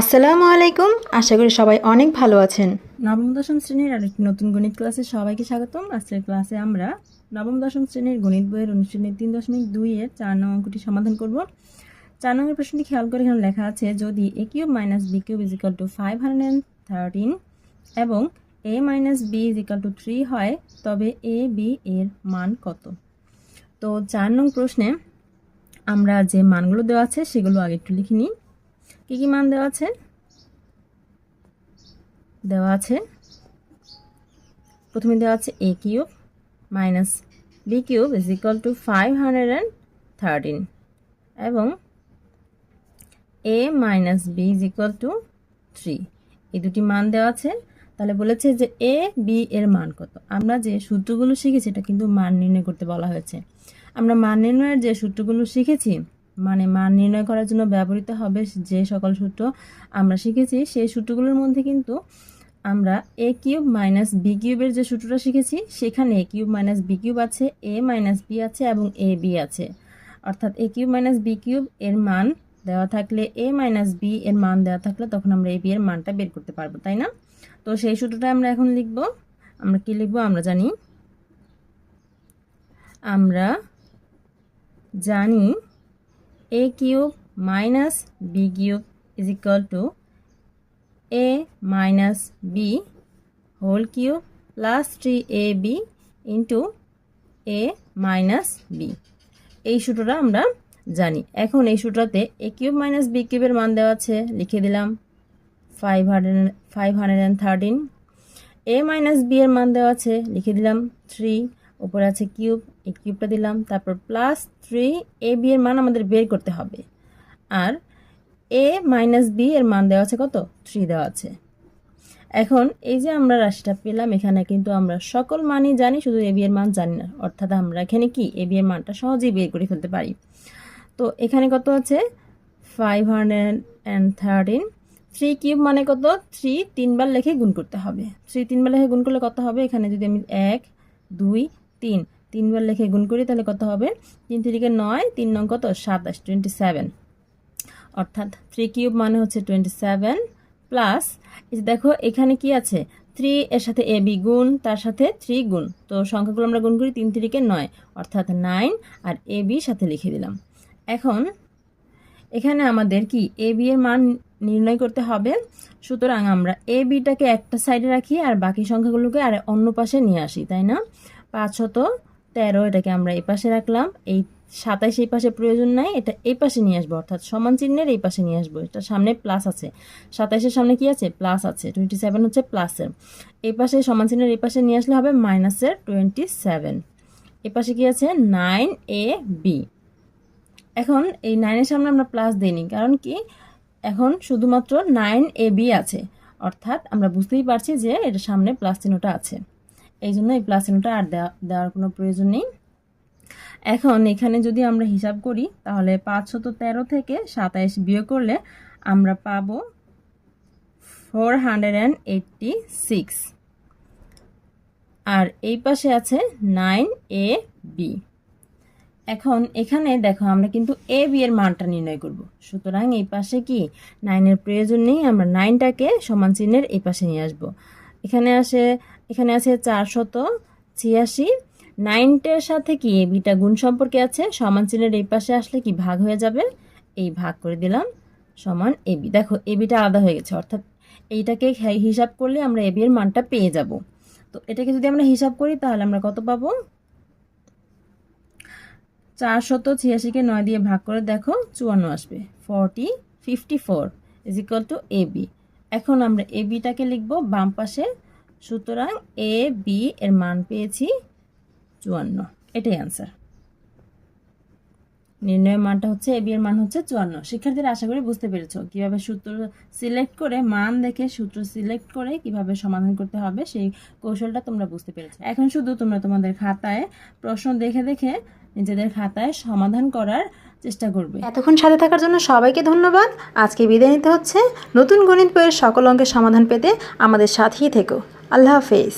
আসসালামু আলাইকুম। আশা করি সবাই অনেক ভালো আছেন। নবম, দশম শ্রেণির আরেকটি নতুন গণিত ক্লাসে সবাইকে স্বাগতম। আজকের ক্লাসে আমরা নবম, দশম শ্রেণির গণিত বইয়ের অনুশীলনী তিন দশমিক দুই এর চার নং অঙ্কটি সমাধান করব। চার নম্বর প্রশ্নটি খেয়াল করে এখানে লেখা আছে, যদি A cube minus B cube is equal to five hundred and thirteen এবং A minus B is equal to three হয়, তবে এ বি এর মান কত? তো চার নং প্রশ্নে আমরা যে মানগুলো দেওয়া আছে, সেগুলো আগে একটু লিখে নিই। কী কী মান দেওয়া আছে? দেওয়া আছে। প্রথমে দেওয়া আছে A cube minus B cube is equal to five hundred and thirteen এবং A minus B is equal to three এই দুটি মান দেওয়া আছে। তাহলে বলেছে যে এ বি এর মান কত? আমরা যে সূত্রগুলো শিখেছি, এটা কিন্তু মান নির্ণয় করতে বলা হয়েছে। আমরা মান নির্ণয়ের যে সূত্রগুলো শিখেছি মানে মান নির্ণয় করার জন্য ব্যবহৃত হবে যে সকল সূত্র আমরা শিখেছি, সেই সূত্রগুলোর মধ্যে কিন্তু আমরা এ কিউব মাইনাস বি কিউবের যে সূত্রটা শিখেছি, সেখানে A cube minus B cube আছে এ মাইনাস বি আছে এবং এ বি আছে। অর্থাৎ A cube minus B cube এর মান দেওয়া থাকলে এ মাইনাস বি এর মান দেওয়া থাকলে তখন আমরা এ বি এর মানটা বের করতে পারব, তাই না? তো সেই সূত্রটা আমরা এখন লিখব। আমরা কি লিখব? আমরা জানি। আমরা জানি A cube minus B cube is equal to A minus B whole cube plus three A B into A minus B এই সূত্রটা আমরা জানি। এখন এই সূত্রতে এ কিউব মাইনাস বি কিউবের মান দেওয়া আছে। লিখে দিলাম five hundred five hundred and thirteen A minus B এর মান দেওয়া আছে। লিখে দিলাম থ্রি উপরে আছে কিউব এই কিউবটা দিলাম, তারপর প্লাস থ্রি এ বি এর মান আমাদের বের করতে হবে। আর এ মাইনাস বি এর মান দেওয়া আছে কত? থ্রি দেওয়া আছে। এখন এই যে আমরা রাশিটা পেলাম, এখানে কিন্তু আমরা সকল মানই জানি, শুধু এ বি এর মান জানি না। অর্থাৎ আমরা এখানে কি? এ বি এর মানটা সহজেই বের করে ফেলতে পারি। তো এখানে কত আছে? Five hundred and thirteen three cube মানে কত? থ্রি তিনবার লেখে গুণ করতে হবে। থ্রি তিনবার লেখে গুণ করলে কত হবে? এখানে যদি আমি এক, দুই, তিন তিনবার লেখে গুণ করি, তাহলে কত হবে? তিন তিরিকে নয়, তিন নং কত? সাতাশ টোয়েন্টি সেভেন অর্থাৎ থ্রি কিউব মানে হচ্ছে টোয়েন্টি সেভেন প্লাস দেখো, এখানে কি আছে? থ্রি এর সাথে এ বি গুণ, তার সাথে থ্রি গুণ। তো সংখ্যাগুলো আমরা গুণ করি তিন তিরিকে নয়, অর্থাৎ নাইন আর এ বি সাথে লিখে দিলাম। এখন, এখানে আমাদের কি? এ বি এর মান নির্ণয় করতে হবে। সুতরাং আমরা এ বিটাকে একটা সাইডে রাখি, আর বাকি সংখ্যাগুলোকে আর অন্য পাশে নিয়ে আসি, তাই না? পাঁচ শত তেরো, এটাকে আমরা এই পাশে রাখলাম। এই সাতাইশ এই পাশে প্রয়োজন নাই, এটা এই পাশে নিয়ে আসব, অর্থাৎ সমান চিহ্নের এই পাশে নিয়ে আসব। এটা সামনে প্লাস আছে। সাতাইশের সামনে কি আছে? প্লাস আছে। টোয়েন্টি সেভেন হচ্ছে প্লাসের এই পাশে সমান চিহ্নের এই পাশে নিয়ে আসলে হবে মাইনাসের টোয়েন্টি সেভেন এই পাশে কি আছে? নাইন এ বি এখন এই নাইনের সামনে আমরা প্লাস দিইনি কারণ কি? এখন শুধুমাত্র নাইন এ বি আছে। অর্থাৎ আমরা বুঝতেই পারছি যে এর সামনে প্লাস চিহ্নটা আছে। এই জন্য এই প্লাস চিহ্নটা আর দেওয়া, দেওয়ার কোনো প্রয়োজন নেই। এখন এখানে যদি আমরা হিসাব করি, তাহলে পাঁচশত তেরো থেকে সাতাইশ বিয়োগ করলে আমরা পাব ফোর হান্ড্রেড অ্যান্ড সিক্স। আর এই পাশে আছে নাইন এ বি। এখন এখানে দেখো আমরা কিন্তু এ বি এর মানটা নির্ণয় করব। সুতরাং এই পাশে কি? নাইনের প্রয়োজন নেই, আমরা নাইনটাকে সমান চিহ্নের এই পাশে নিয়ে আসব। এখানে আসে এখানে আছে চারশত ছিয়াশি। নাইনটের সাথে কি বিটা গুণ সম্পর্কে আছে? সমান চিহ্নের এই পাশে আসলে কি ভাগ হয়ে যাবে? এই ভাগ করে দিলাম, সমান এ বি। দেখো এবিটা আলাদা হয়ে গেছে, অর্থাৎ এইটাকে হিসাব করলে আমরা এ বি এর মানটা পেয়ে যাব। তো এটাকে যদি আমরা হিসাব করি, তাহলে আমরা কত পাবো? চারশত ছিয়াশিকে নয় দিয়ে ভাগ করে দেখো, চুয়ান্ন আসবে। Forty fifty four is two AB এখন আমরা এবিটাকে লিখব বাম পাশে সুতরাং এ বি এর মান পেয়েছি চুয়ান্ন। এটাই অ্যান্সার নির্ণয়ের মানটা হচ্ছে এ বি এর মান হচ্ছে চুয়ান্ন। শিক্ষার্থীরা আশা করি বুঝতে পেরেছ কীভাবে সূত্র সিলেক্ট করে মান দেখে সূত্র সিলেক্ট করে কীভাবে সমাধান করতে হবে, সেই কৌশলটা তোমরা বুঝতে পেরেছ। এখন শুধু তোমরা তোমাদের খাতায় প্রশ্ন দেখে দেখে নিজেদের খাতায় সমাধান করার চেষ্টা করবে। এতক্ষণ সাথে থাকার জন্য সবাইকে ধন্যবাদ। আজকে বিদায় নিতে হচ্ছে। নতুন গণিত বইয়ের সকল অঙ্কের সমাধান পেতে আমাদের সাথেই থেকো। আল্লাহ হাফেজ।